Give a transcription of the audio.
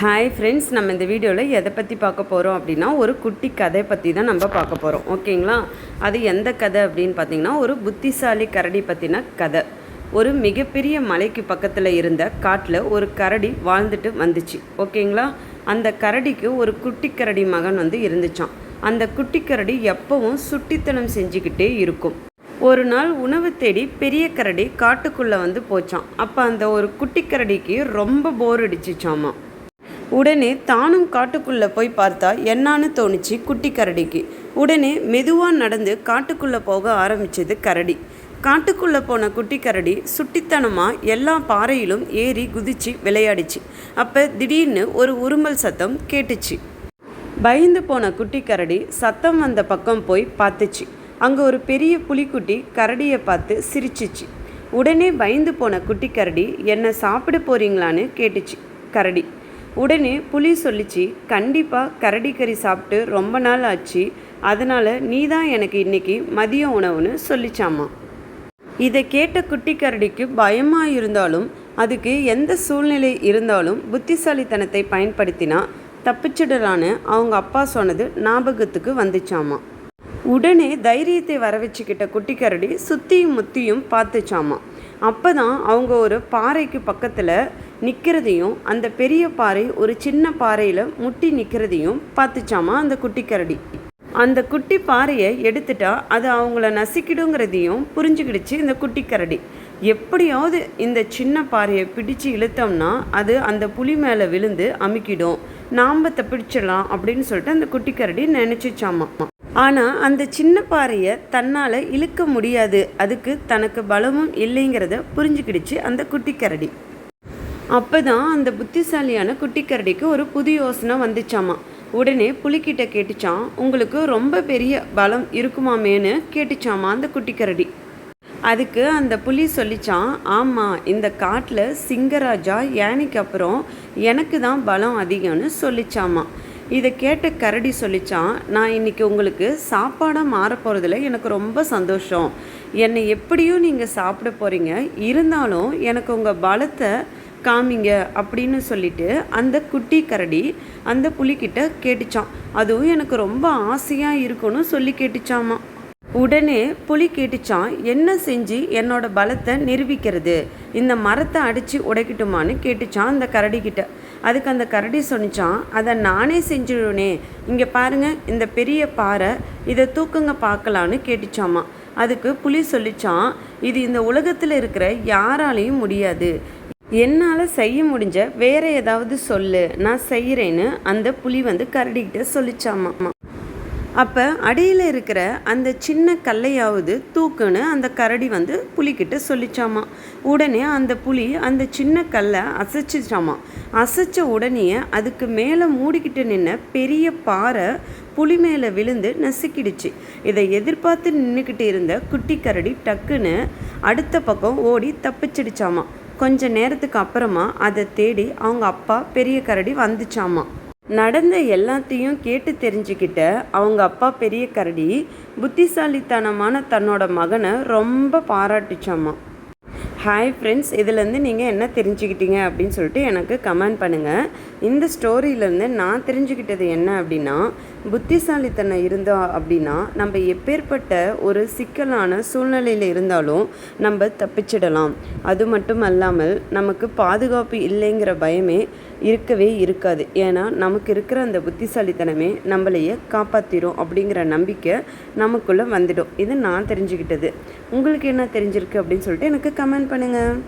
Hi friends நம்ம இந்த வீடியோவில் எதை பற்றி பார்க்க போகிறோம் அப்படின்னா ஒரு குட்டி கதை பற்றி தான் நம்ம பார்க்க போகிறோம் ஓகேங்களா? அது எந்த கதை அப்படின்னு பார்த்தீங்கன்னா ஒரு புத்திசாலி கரடி பற்றின கதை. ஒரு மிகப்பெரிய மலைக்கு பக்கத்தில் இருந்த காட்டில் ஒரு கரடி வாழ்ந்துட்டு வந்துச்சு. ஓகேங்களா? அந்த கரடிக்கு ஒரு குட்டி கரடி மகன் வந்து இருந்துச்சான் அந்த குட்டி கரடி எப்பவும் சுட்டித்தனம் செஞ்சுக்கிட்டே இருக்கும். ஒரு நாள் உணவு தேடி பெரிய கரடி காட்டுக்குள்ளே வந்து போச்சான் அப்போ அந்த ஒரு குட்டி கரடிக்கு ரொம்ப போர் அடிச்சிச்சாமா உடனே தானும் காட்டுக்குள்ளே போய் பார்த்தா என்னான்னு தோணுச்சு குட்டி கரடிக்கு. உடனே மெதுவாக நடந்து காட்டுக்குள்ளே போக ஆரம்பித்தது கரடி. காட்டுக்குள்ளே போன குட்டி கரடி சுட்டித்தனமாக எல்லா பாறையிலும் ஏறி குதிச்சு விளையாடிச்சு. அப்போ திடீர்னு ஒரு உருமல் சத்தம் கேட்டுச்சு. பயந்து போன குட்டி கரடி சத்தம் வந்த பக்கம் போய் பார்த்துச்சு. அங்கே ஒரு பெரிய புலிக்குட்டி கரடியை பார்த்து சிரிச்சிச்சு. உடனே பயந்து போன குட்டி கரடி என்ன சாப்பிட போறீங்களான்னு? கேட்டுச்சு கரடி. உடனே புலி சொல்லிச்சு கண்டிப்பாக கரடி கறி சாப்பிட்டு ரொம்ப நாள் ஆச்சு அதனால் நீ தான் எனக்கு இன்னைக்கு மதிய உணவுன்னு சொல்லிச்சாமா? இதை கேட்ட குட்டி கரடிக்கு பயமாக இருந்தாலும் அதுக்கு எந்த சூழ்நிலை இருந்தாலும் புத்திசாலித்தனத்தை பயன்படுத்தினா தப்பிச்சிடலான்னு அவங்க அப்பா சொன்னது ஞாபகத்துக்கு வந்துச்சாமா. உடனே தைரியத்தை வர வச்சுக்கிட்ட குட்டி கரடி சுத்தியும் முத்தியும் பார்த்துச்சாமா. அப்போ தான் அவங்க ஒரு பாறைக்கு பக்கத்தில் நிற்கிறதையும் அந்த பெரிய பாறை ஒரு சின்ன பாறையில் முட்டி நிற்கிறதையும் பார்த்துச்சாமா அந்த குட்டி கரடி? அந்த குட்டி பாறையை எடுத்துட்டா அது அவங்கள நசுக்கிடுங்கிறதையும் புரிஞ்சுக்கிடுச்சு இந்த குட்டி கரடி. எப்படியாவது இந்த சின்ன பாறையை பிடிச்சு இழுத்தோம்னா அது அந்த புலி மேலே விழுந்து அமுக்கிடும். நாம் பிடிச்சிடலாம் அப்படின்னு சொல்லிட்டு அந்த குட்டி கரடி நினச்சிச்சாமா? ஆனால் அந்த சின்ன பாறையை தன்னால் இழுக்க முடியாது. அதுக்கு தனக்கு பலமும் இல்லைங்கிறத புரிஞ்சுக்கிடுச்சு அந்த குட்டி கரடி. அப்போ தான் அந்த புத்திசாலியான குட்டி கரடிக்கு ஒரு புது யோசனை வந்துச்சாமா. உடனே புலிக்கிட்ட கேட்டுச்சான் உங்களுக்கு ரொம்ப பெரிய பலம் இருக்குமாமேன்னு கேட்டுச்சாமா அந்த குட்டி கரடி. அதுக்கு அந்த புலி சொல்லிச்சான் ஆமாம் இந்த காட்டில் சிங்கராஜா யானைக்கு அப்புறம் எனக்கு தான் பலம் அதிகம்னு சொல்லிச்சாமா. இதை கேட்ட கரடி சொல்லிச்சான் நான் இன்னைக்கு உங்களுக்கு சாப்பாடாக மாற போகிறதுல எனக்கு ரொம்ப சந்தோஷம். என்னை எப்படியும் நீங்கள் சாப்பிட போகிறீங்க இருந்தாலும் எனக்கு உங்கள் பலத்தை காமிங்க அப்படின்னு சொல்லிட்டு அந்த குட்டி கரடி அந்த புலிக்கிட்ட கேட்டுச்சான். அதுவும் எனக்கு ரொம்ப ஆசையாக இருக்குன்னு சொல்லி கேட்டுச்சாமா. உடனே புலி கேட்டுச்சான் என்ன செஞ்சு என்னோட பலத்தை நிரூபிக்கிறது? இந்த மரத்தை அடித்து உடைக்கட்டுமான்னு கேட்டுச்சான் அந்த கரடிக்கிட்ட அதுக்கு அந்த கரடி சொன்னிச்சான் அதை நானே செஞ்சிடுவேனே. இங்கே பாருங்க இந்த பெரிய பாறை இதை தூக்குங்க பார்க்கலான்னு கேட்டுச்சாமா. அதுக்கு புலி சொல்லிச்சான் இது இந்த உலகத்தில் இருக்கிற யாராலையும் முடியாது. என்னால் செய்ய முடிஞ்ச வேற ஏதாவது சொல்லு. நான் செய்கிறேன்னு அந்த புலி வந்து கரடிக்கிட்ட சொல்லிச்சாமா. அப்போ அடியில் இருக்கிற அந்த சின்ன கல்லையாவது தூக்குன்னு அந்த கரடி வந்து புலிக்கிட்ட சொல்லிச்சாமா. உடனே அந்த புலி அந்த சின்ன கல்லை அசைச்சிச்சாமா. அசைச்ச உடனே அதுக்கு மேலே மூடிக்கிட்டு நின்ன பெரிய பாறை புலி மேலே விழுந்து நசுக்கிடுச்சு. இதை எதிர்பார்த்து நின்றுக்கிட்டு இருந்த குட்டி கரடி டக்குன்னு அடுத்த பக்கம் ஓடி தப்பிச்சிடுச்சாமா. கொஞ்ச நேரத்துக்கு அப்புறமா அதை தேடி அவங்க அப்பா பெரிய கரடி வந்துச்சாமா. நடந்த எல்லாத்தையும் கேட்டு தெரிஞ்சுக்கிட்ட அவங்க அப்பா பெரிய கரடி புத்திசாலித்தனமான தன்னோட மகனை ரொம்ப பாராட்டுச்சாமா. ஹாய் ஃப்ரெண்ட்ஸ் இதுலேருந்து நீங்கள் என்ன தெரிஞ்சுக்கிட்டீங்க அப்படின்னு சொல்லிட்டு எனக்கு கமெண்ட் பண்ணுங்கள் இந்த ஸ்டோரியிலேருந்து நான் தெரிஞ்சுக்கிட்டது என்ன அப்படின்னா புத்திசாலித்தனம் இருந்தால் அப்படின்னா நம்ம எப்பேற்பட்ட ஒரு சிக்கலான சூழ்நிலையில் இருந்தாலும் நம்ம தப்பிச்சிடலாம். அது மட்டும் அல்லாமல் நமக்கு பாதுகாப்பு இல்லைங்கிற பயமே இருக்கவே இருக்காது. ஏன்னா நமக்கு இருக்கிற அந்த புத்திசாலித்தனமே நம்மளையே காப்பாற்றிடும் அப்படிங்கிற நம்பிக்கை நமக்குள்ளே வந்துடும். இது நான் தெரிஞ்சுக்கிட்டது. உங்களுக்கு என்ன தெரிஞ்சிருக்கு அப்படின்னு சொல்லிட்டு எனக்கு கமெண்ட் பண்ணுங்கள்